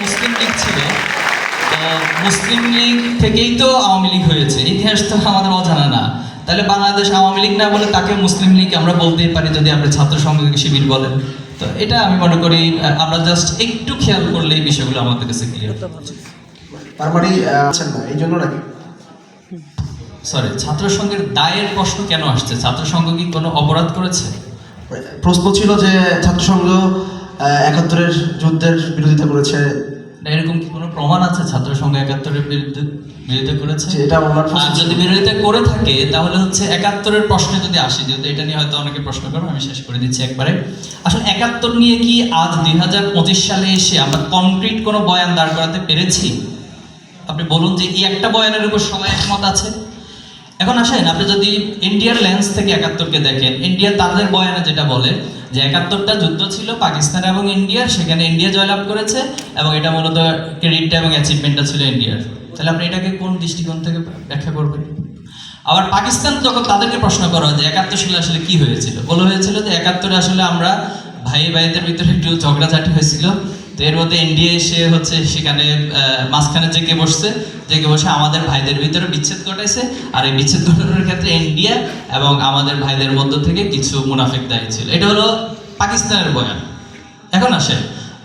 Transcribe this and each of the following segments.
মুসলিম লীগ ছিল মুসলিম লীগ থেকেই তো আওয়ামী লীগ হয়েছে। ইতিহাস তো আমাদের অজানা না। তাহলে বাংলাদেশ আওয়ামী লীগ না বলে তাকে মুসলিম লীগ আমরা বলতেই পারি যদি আমরা ছাত্র সংঘ শিবির বলেন। তো এটা আমি মনে করি আমরা জাস্ট একটু খেয়াল করলে এই বিষয়গুলো আমাদের কাছে ক্লিয়ার তার মানে আছেন না এই জন্য নাকি? সরি ছাত্র সংঘের দায়ের প্রশ্ন কেন আসছে? ছাত্র সংঘ কি কোনো অপরাধ করেছে? প্রশ্ন ছিল যে ছাত্রসংঘ আহ, একাত্তরের যুদ্ধের বিরোধিতা করেছে না, এরকম কি কোনো প্রমাণ আছে ছাত্র সংঘ একাত্তরের বিরুদ্ধে বিরোধিতা করেছে? এটা আমার প্রশ্ন আর যদি বিরোধিতা করে থাকে তাহলে হচ্ছে একাত্তরের প্রশ্নে যদি আসি যেহেতু এটা নিয়ে হয়তো অনেকে প্রশ্ন করবে আমি শেষ করে দিচ্ছি একবারে। আসলে একাত্তর নিয়ে কি আজ দুই হাজার পঁচিশ সালে এসে আমরা কনক্রিট কোনো বয়ান দাঁড় করাতে পেরেছি? আপনি বলুন যে এই একটা বয়ানের উপর সবাই একমত আছে? এখন আসেন, আপনি যদি ইন্ডিয়ার লেন্স থেকে একাত্তরকে দেখেন ইন্ডিয়া তাদের বয়ানে যেটা বলে যে একাত্তরটা যুদ্ধ ছিল পাকিস্তান এবং ইন্ডিয়ার, সেখানে ইন্ডিয়া জয়লাভ করেছে এবং এটা মূলত ক্রেডিটটা এবং অ্যাচিভমেন্টটা ছিল ইন্ডিয়ার। তাহলে আপনি এটাকে কোন দৃষ্টিকোণ থেকে ব্যাখ্যা করবেন? আবার পাকিস্তান যখন তাদেরকে প্রশ্ন করা হয় যে একাত্তর সালে আসলে কি হয়েছিল? বলা হয়েছিল যে একাত্তরে আসলে আমরা ভাই ভাইদের ভিতরে একটু ঝগড়াঝাটি হয়েছিল। তো এর মধ্যে ইন্ডিয়া এসে হচ্ছে সেখানে মাঝখানে জেগে বসছে। জেগে বসে আমাদের ভাইদের ভিতরে বিচ্ছেদ ঘটাইছে। আর এই বিচ্ছেদ ঘটানোর ক্ষেত্রে ইন্ডিয়া এবং আমাদের ভাইদের মধ্য থেকে কিছু মুনাফিক দায়ী ছিল। এটা হলো পাকিস্তানের বয়ান। এখন আসে,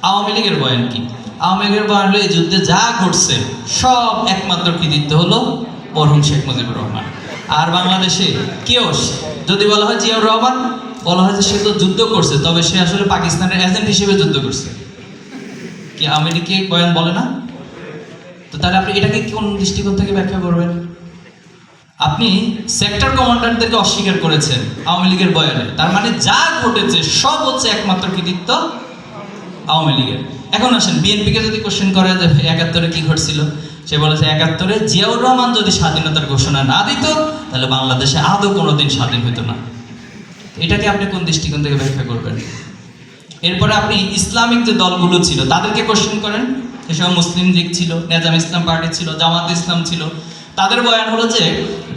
আওয়ামী লীগের বয়ান কি? আওয়ামী লীগের বয়ান হলো, এই যুদ্ধে যা ঘটছে, সব একমাত্র কৃতিত্ব হলো মরহুম শেখ মুজিবুর রহমান। আর বাংলাদেশে কেউ যদি বলা হয় জিয়াউর রহমান, বলা হয় যে সে তো যুদ্ধ করছে, তবে সে আসলে পাকিস্তানের এজেন্ট হিসেবে যুদ্ধ করছে। কি আওয়ামী লীগকে বয়ান বলে না? তো তাহলে আপনি এটাকে কোন দৃষ্টিকোণ থেকে ব্যাখ্যা করবেন? আপনি সেক্টর কমান্ডারদেরকে অস্বীকার করেছেন আওয়ামী লীগের বয়ানে। তার মানে যা ঘটেছে সব হচ্ছে একমাত্র কৃতিত্ব আওয়ামী লীগের। এখন আসেন, বিএনপিকে যদি কোশ্চেন করে যে একাত্তরে কি ঘটছিল, সে বলেছে একাত্তরে জিয়াউর রহমান যদি স্বাধীনতার ঘোষণা না দিত, তাহলে বাংলাদেশে আদৌ কোনোদিন স্বাধীন হতো না। এটাকে আপনি কোন দৃষ্টিকোণ থেকে ব্যাখ্যা করবেন? এরপরে আপনি ইসলামিক যে দলগুলো ছিল, তাদেরকে কোশ্চেন করেন। এসব মুসলিম লীগ ছিল, নেজাম ইসলাম পার্টি ছিল, জামাত ইসলাম ছিল। তাদের বয়ান হলো যে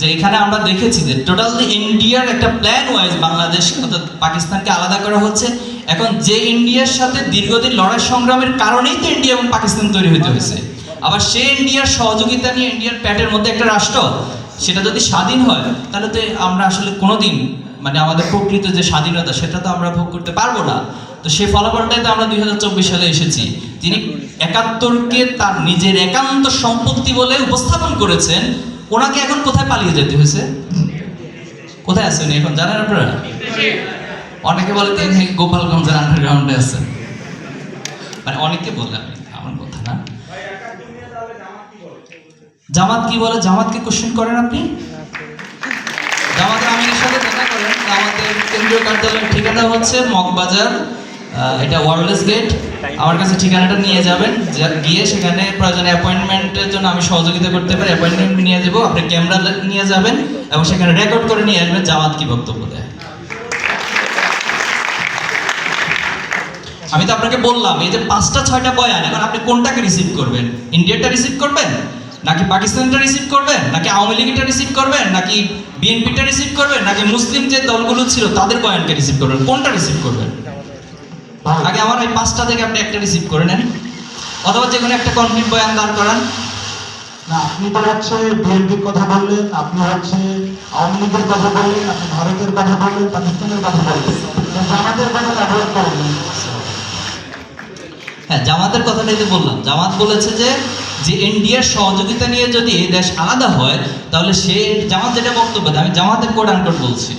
যে এখানে আমরা দেখেছি যে টোটালি ইন্ডিয়ার একটা প্ল্যান ওয়াইজ বাংলাদেশ অর্থাৎ পাকিস্তানকে আলাদা করা হচ্ছে। এখন যে ইন্ডিয়ার সাথে দীর্ঘদিন লড়াই সংগ্রামের কারণেই তো ইন্ডিয়া এবং পাকিস্তান তৈরি হতে হয়েছে। আবার সে ইন্ডিয়ার সহযোগিতা নিয়ে ইন্ডিয়ার প্যাটের মধ্যে একটা রাষ্ট্র, সেটা যদি স্বাধীন হয়, তাহলে তো আমরা আসলে কোনোদিন মানে আমাদের প্রকৃত যে স্বাধীনতা, সেটা তো আমরা ভোগ করতে পারব না। তো সেই ফলাফলটাই তো আমরা দুই হাজার চব্বিশ সালে এসেছি। তিনি একাত্তরকে তার নিজের একান্ত সম্পত্তি বলে উপস্থাপন করেছেন। ওনাকে এখন কোথায় পালিয়ে যেতে হয়েছে? কোথায় আছেন এখন, জানেন আপনারা? অনেকে বলে তিনি গোপালগঞ্জের আন্ডারগ্রাউন্ডে আছেন। মানে অনেকে বলে আমি আমার কথা না। জামাত কি বলে? জামাতকে কোশ্চেন করেন আপনি? জামাতের আমিরের সাথে দেখা করেন। জামাতের কেন্দ্রীয় কার্যালয়ের ঠিকানা হচ্ছে মগবাজার এটা ওয়ারলেস গেট আমার কাছে ঠিকানাটা নিয়ে যাবেন। গিয়ে সেখানে প্রয়োজনে অ্যাপয়েন্টমেন্টের জন্য আমি সহযোগিতা করতে পারি। অ্যাপয়েন্টমেন্ট নিয়ে যাব। আপনি ক্যামেরা নিয়ে যাবেন এবং সেখানে রেকর্ড করে নিয়ে আসবেন জামাত কি বক্তব্য দেয়। আমি তো আপনাকে বললাম, এই যে পাঁচটা, ছয়টা বয়ান, এখন আপনি কোনটাকে রিসিভ করবেন? ইন্ডিয়াটা রিসিভ করবেন? নাকি পাকিস্তানটা রিসিভ করবেন? নাকি আওয়ামী লীগটা রিসিভ করবেন? নাকি বিএনপিটা রিসিভ করবেন? নাকি মুসলিম যে দলগুলো ছিল, তাদের বয়ানকে রিসিভ করবেন? কোনটা রিসিভ করবেন? আগে আমার ওই পাঁচটা থেকে আপনি একটা রিসিভ করে নেন। অথবা যে কোনো একটা কনফ্লিক্ট বয়ান দাঁড় করান। না আপনি তো হচ্ছে বিএনপির কথা বললেন আপনি হচ্ছে আওয়ামী লীগের কথা বললেন আপনি ভারতের কথা বললেন পাকিস্তানের কথা বললেন। আমাদের কথা ব্যবহার করেন হ্যাঁ জামাতের কথাটাই তো বললাম। জামাত বলেছে যে যে ইন্ডিয়ার সহযোগিতা নিয়ে যদি দেশ আলাদা হয় তাহলে সে জামাত যেটা বক্তব্য দেয় আমি জামাতের কোড আনকোড বলছি।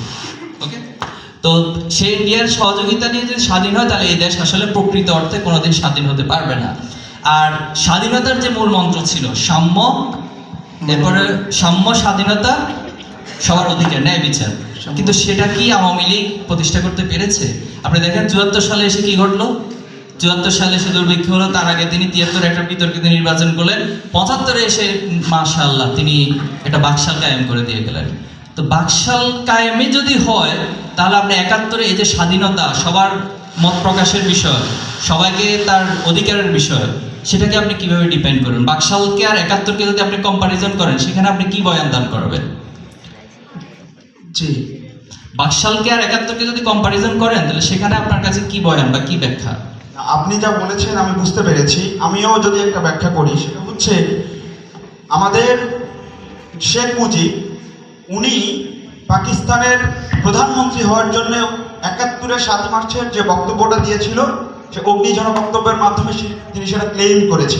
তো সে ইন্ডিয়ার সহযোগিতা নিয়ে যদি স্বাধীন হয় তাহলে এই দেশ আসলে প্রকৃত অর্থে কোনোদিন স্বাধীন হতে পারবে না। আর স্বাধীনতার যে মূল মন্ত্র ছিল সাম্য এরপরে সাম্য স্বাধীনতা সবার অধিকার ন্যায় বিচার। কিন্তু সেটা কি আওয়ামী লীগ প্রতিষ্ঠা করতে পেরেছে? আপনি দেখেন চুয়াত্তর সালে এসে কি ঘটলো? চুয়াত্তর সালে এসে দুর্ভিক্ষ হলো তার আগে তিনি তিয়াত্তর একটা বিতর্কিত নির্বাচন করলেন। পঁচাত্তরে এসে মাশাল্লাহ তিনি একটা বাকশাল কায়েম করে দিয়ে গেলেন। তো বাকশাল কায়েমে যদি হয় তাহলে আপনি একাত্তরে এই যে স্বাধীনতা, সবার মত প্রকাশের বিষয়, সবাইকে তার অধিকারের বিষয়, সেটাকে আপনি কীভাবে ডিপেন্ড করেন? বাকশালকে আর একাত্তরকে যদি আপনি কম্পারিজন করেন, সেখানে আপনি কি বয়ান দান করবেন? জি। বাকশালকে আর একাত্তরকে যদি কম্পারিজন করেন, তাহলে সেখানে আপনার কাছে কি বয়ান বা কি ব্যাখ্যা? আপনি যা বলেছেন আমি বুঝতে পেরেছি। আমিও যদি একটা ব্যাখ্যা করি, সেটা হচ্ছে, আমাদের শেখ মুজিব, উনি পাকিস্তানের প্রধানমন্ত্রী হওয়ার জন্য একাত্তরের সাত মার্চের যে বক্তব্যটা দিয়েছিল, সে অগ্নিজন বক্তব্যের মাধ্যমে তিনি সেটা ক্লেম করেছে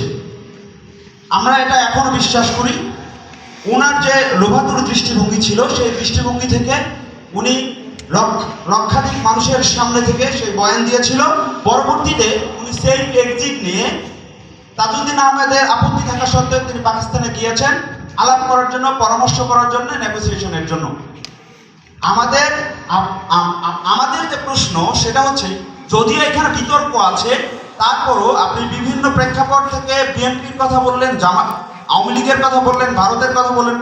আমরা এটা এখনও বিশ্বাস করি। ওনার যে লোভাতুর দৃষ্টিভঙ্গি ছিল, সেই দৃষ্টিভঙ্গি থেকে উনি লক্ষ লক্ষাধিক মানুষের সামনে থেকে সেই বয়ান দিয়েছিল। পরবর্তীতে উনি সেই এক্সিট নিয়ে তাজউদ্দিন আহমেদের আপত্তি থাকা সত্ত্বেও তিনি পাকিস্তানে গিয়েছেন। আলাপ করার জন্য, পরামর্শ করার জন্য নেগোসিয়েশনের জন্য। আমাদের, আম- আম- আম- আমাদের যে প্রশ্ন, সেটা হচ্ছে, যদিও এখানে বিতর্ক আছে, তারপরও আপনি বিভিন্ন প্রেক্ষাপট থেকে বিএনপির কথা বললেন, জামা, আওয়ামী লীগের কথা বললেন, ভারতের কথা বললেন